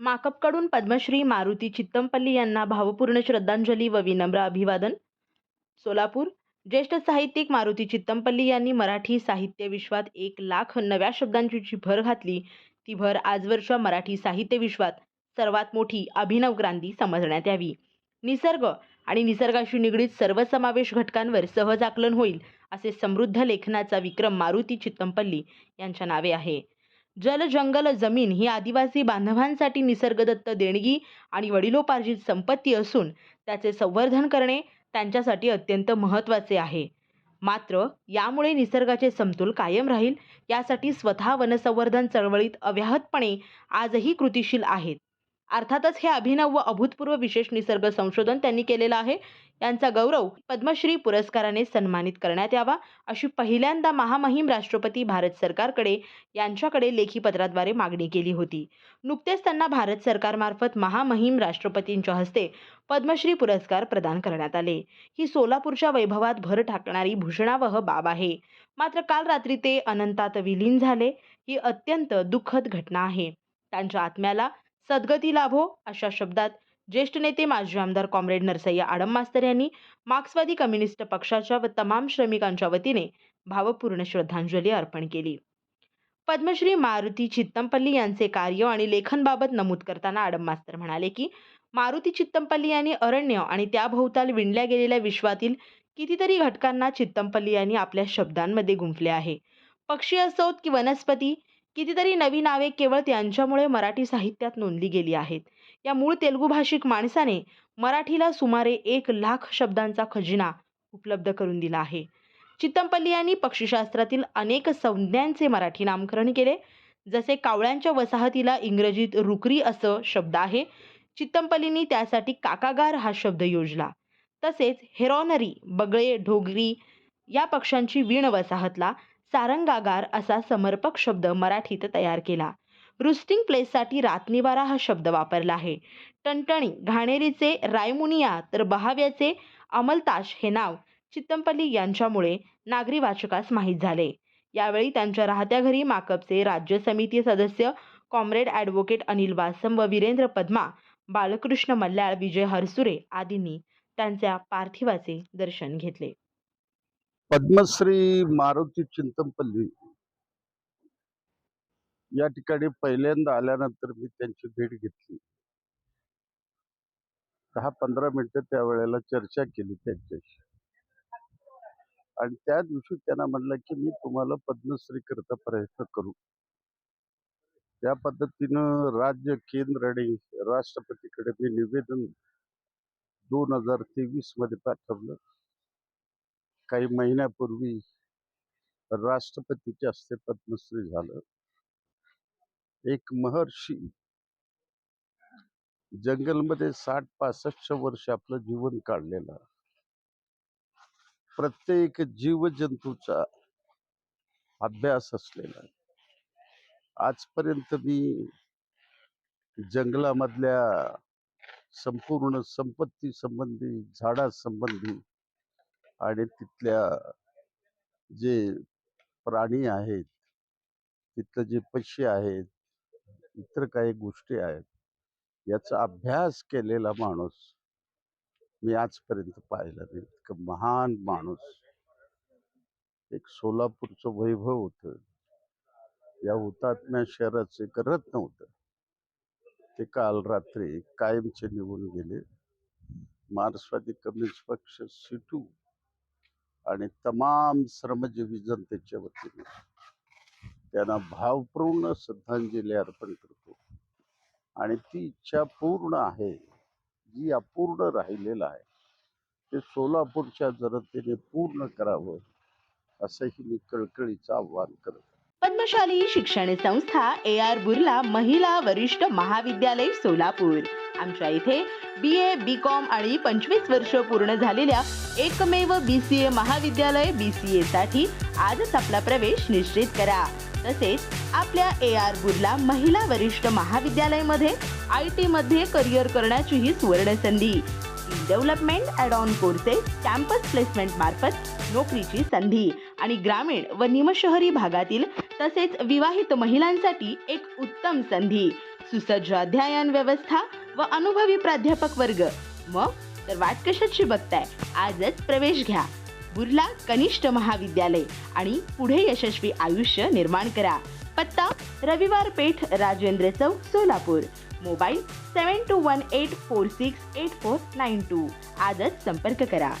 माकपकडून पद्मश्री मारुती चित्तमपल्ली यांना भावपूर्ण श्रद्धांजली व विनम्र अभिवादन. सोलापूर ज्येष्ठ साहित्यिक मारुती चित्तमपल्ली यांनी मराठी साहित्य विश्वात एक लाख नव्या शब्दांची जी भर घातली. ती भर आजवरच्या मराठी साहित्य विश्वात सर्वात मोठी अभिनव क्रांती समजण्यात यावी. निसर्ग आणि निसर्गाशी निगडीत सर्वसमावेश घटकांवर सहज आकलन होईल असे समृद्ध लेखनाचा विक्रम मारुती चित्तमपल्ली यांच्या नावे आहे. जल जंगल जमीन ही आदिवासी बांधवांसाठी निसर्गदत्त देणगी आणि वडिलोपार्जित संपत्ती असून त्याचे संवर्धन करणे त्यांच्यासाठी अत्यंत महत्त्वाचे आहे. मात्र यामुळे निसर्गाचे समतोल कायम राहील यासाठी स्वतः वनसंवर्धन चळवळीत अव्याहतपणे आजही कृतिशील आहेत. अर्थातच हे अभिनव व अभूतपूर्व विशेष निसर्ग संशोधन त्यांनी केलेलं आहे. यांचा गौरव पद्मश्री पुरस्काराने सन्मानित करण्यात यावा अशी पहिल्यांदा महामहिम राष्ट्रपती भारत सरकारकडे यांच्याकडे लेखी पत्राद्वारे मागणी केली होती. नुकतेच त्यांना भारत सरकारमार्फत महामहिम राष्ट्रपतींच्या हस्ते पद्मश्री पुरस्कार प्रदान करण्यात आले. ही सोलापूरच्या वैभवात भर टाकणारी भूषणावह बाब आहे. मात्र काल रात्री ते अनंतात विलीन झाले. ही अत्यंत दुःखद घटना आहे. त्यांच्या आत्म्याला सद्गती लाभो अशा शब्दात ज्येष्ठ नेते माजी आमदार कॉम्रेड नरसय्या आडम मास्तर यांनी मार्क्सवादी कम्युनिस्ट पक्षाच्या व तमाम श्रमिकांच्या वतीने भावपूर्ण श्रद्धांजली अर्पण केली. पद्मश्री मारुती चित्तमपल्ली यांचे कार्य आणि लेखनबाबत नमूद करताना आडम मास्तर म्हणाले की मारुती चित्तमपल्ली यांनी अरण्य आणि त्याभोवताल विणल्या गेलेल्या विश्वातील कितीतरी घटकांना चित्तमपल्ली यांनी आपल्या शब्दांमध्ये गुंफले आहे. पक्षी असोत की वनस्पती कितीतरी नवी नावे केवळ त्यांच्यामुळे मराठी साहित्यात नोंदली गेली आहेत. या मूळ तेलुगू भाषिक माणसाने मराठीला सुमारे एक लाख शब्दांचा खजिना उपलब्ध करून दिला आहे. चित्तमपल्ली यांनी पक्षीशास्त्रातील अनेक संज्ञांचे मराठी नामकरण केले जसे कावळ्यांच्या वसाहतीला इंग्रजीत रुकरी असं शब्द आहे. चित्तमपल्लींनी त्यासाठी काकागार हा शब्द योजला. तसेच हेरॉनरी बगळे ढोगरी या पक्ष्यांची वीण वसाहतला सारंगागार असा समर्पक शब्द मराठीत तयार केला. रुस्टिंग प्लेससाठी रातनिवारा हा शब्द वापरला आहे. टणटणी घाणेरीचे रायमुनिया तर बहाव्याचे अमलताश हे नाव चित्तमपल्ली यांच्यामुळे नागरी वाचकास माहीत झाले. यावेळी त्यांच्या राहत्या घरी माकपचे राज्य समिती सदस्य कॉम्रेड ॲडव्होकेट अनिल वासम व वीरेंद्र पद्मा बालकृष्ण मल्ल्याळ विजय हरसुरे आदींनी त्यांच्या पार्थिवाचे दर्शन घेतले. पद्मश्री मारुती चिंतमपल्ली या ठिकाणी पहिल्यांदा आल्यानंतर मी त्यांची भेट घेतली. दहा पंधरा मिनिटं त्यावेळेला चर्चा केली त्यांच्याशी. आणि त्या दिवशी त्यांना म्हणलं की मी तुम्हाला पद्मश्री करता प्रयत्न करू. त्या पद्धतीनं राज्य केंद्र आणि राष्ट्रपतीकडे मी निवेदन दोन हजार तेवीसमध्ये पाठवलं. काही महिन्यापूर्वी राष्ट्रपतीच्या हस्ते पद्मश्री झालं. एक महर्षी जंगलमध्ये साठ पासष्ट वर्ष आपलं जीवन काढलेलं. प्रत्येक जीवजंतूचा अभ्यास असलेला. आजपर्यंत मी जंगलामधल्या संपूर्ण संपत्ती संबंधी झाडासंबंधी आणि तिथल्या जे प्राणी आहेत तिथलं जे पक्षी आहेत इतर काही गोष्टी आहेत याचा अभ्यास केलेला माणूस मी आजपर्यंत पाहिला नाही. इतकं महान माणूस. एक सोलापूरचं वैभव होतं. या हुतात्म्या शहराचं एक रत्न होतं. ते काल रात्री कायमचे निघून गेले. मार्क्सवादी कम्युनिस्ट पक्ष सिटू आणि तमाम श्रमजीवी जनतेच्या वतीने त्यांना भावपूर्ण श्रद्धांजली अर्पण करतो. आणि ती इच्छा पूर्ण आहे जी अपूर्ण राहिलेलं आहे ते सोलापूरच्या जनतेने पूर्ण करावं असंही मी कळकळीचं आव्हान करतो. पद्मशाली शिक्षण संस्था ए आर बुर्ला महिला वरिष्ठ महाविद्यालय सोलापूर. आमच्या इथे बी ए बी कॉम आणि पंचवीस वर्ष पूर्ण झालेल्या एकमेव बी सी ए महाविद्यालय बी सी ए साठी आजच आपला प्रवेश निश्चित करा. तसेच आपल्या ए आर बुर्ला महिला वरिष्ठ महाविद्यालयामध्ये आय टी मध्ये करिअर करण्याचीही सुवर्ण संधी development add on courses campus placement मार्फत नोकरीची संधी आणि ग्रामीण व निमशहरी भागातील तसेच विवाहित महिलांसाठी एक उत्तम संधी. सुसज्ज अध्ययन व्यवस्था व अनुभवी प्राध्यापक वर्ग. मग तर वाट कशाची बघताय? आजच प्रवेश घ्या. बुर्ला कनिष्ठ महाविद्यालय आणि पुढे यशस्वी आयुष्य निर्माण करा. पत्ता Raviwar Peth Rajendra Chowk Solapur. Mobile seven two one eight four six eight four nine two. आजच संपर्क करा.